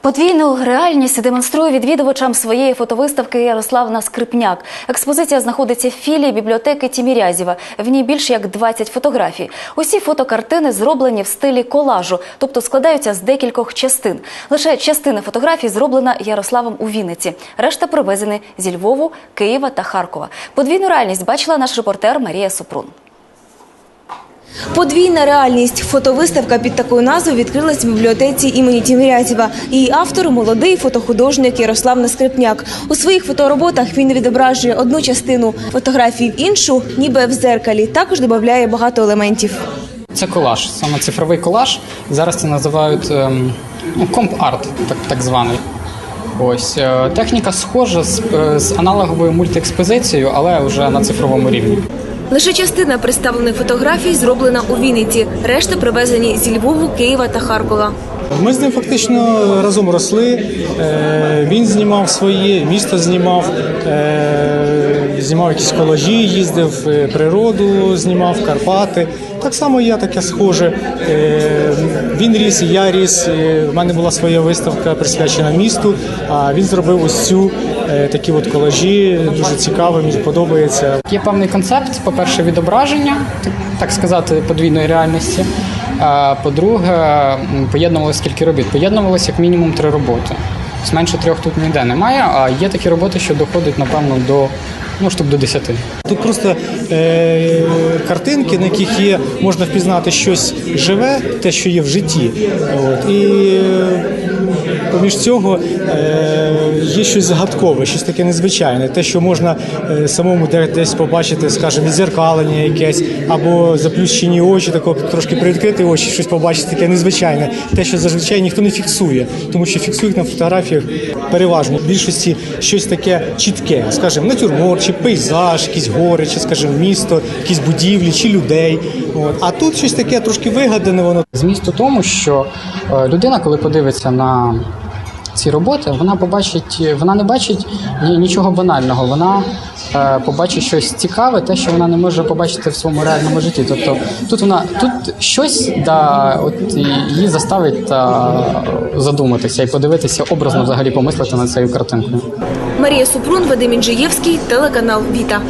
Подвійну реальність демонструє відвідувачам своєї фотовиставки Ярославна Скрипняк. Експозиція знаходиться в філії бібліотеки Тімірязєва. В ній більше як 20 фотографій. Усі фотокартини зроблені в стилі колажу, тобто складаються з декількох частин. Лише частина фотографій зроблена Ярославом у Вінниці. Решта привезені зі Львову, Києва та Харкова. Подвійну реальність бачила наш репортер Марія Супрун. Подвійна реальність. Фотовиставка під такою назвою відкрилась в бібліотеці імені Тімірязєва. Її автор – молодий фотохудожник Ярослав Наскрипняк. У своїх фотороботах він відображує одну частину фотографії в іншу, ніби в зеркалі. Також додає багато елементів. Це колаж, саме цифровий колаж. Зараз це називають ем, ну, комп-арт, так, так званий. Ось е, техніка схожа з, е, з аналоговою мультиекспозицією, але вже на цифровому рівні. Лише частина представлених фотографій зроблена у Вінниці. Решта привезені зі Львову, Києва та Харкова. Ми з ним фактично разом росли. Е, Він знімав своє, місто знімав, е, знімав якісь колажі, їздив, е, природу знімав, Карпати. Так само я таке схоже. Е, Він ріс, я ріс. У мене була своя виставка присвячена місту. А він зробив ось цю е, такі от колажі. Дуже цікаво, мені подобається. Є певний концепт, по-перше, відображення, так- сказати, подвійної реальності. А по-друге, поєднувалося кілька робіт. Поєднувалося як мінімум три роботи. Тобто Менше трьох тут ніде немає, а є такі роботи, що доходять, напевно, до ну, штук до десяти. Тут просто е, картинки, на яких є, можна впізнати щось живе, те, що є в житті. От. І е, поміж цього е, є щось загадкове, щось таке незвичайне, те, що можна е, самому десь побачити, скажімо, відзеркалення якесь, або заплющені очі, тако трошки привідкрити очі, щось побачити таке незвичайне. Те, що зазвичай ніхто не фіксує, тому що фіксують на фотографіях переважно в більшості щось таке чітке, скажімо, натюрморт, чи пейзаж, якісь гори, чи скажімо, місто, якісь будівлі, чи людей. От. А тут щось таке трошки вигадане, воно Зміст у тому, що е, людина, коли подивиться на ці роботи, вона побачить, вона не бачить ні- нічого банального. Вона е, побачить щось цікаве, те, що вона не може побачити в своєму реальному житті. Тобто тут вона тут щось да, от її заставить та, задуматися і подивитися образно взагалі помислити над цією картинкою. Марія Супрун, Вадим Інжиєвський, телеканал Віта.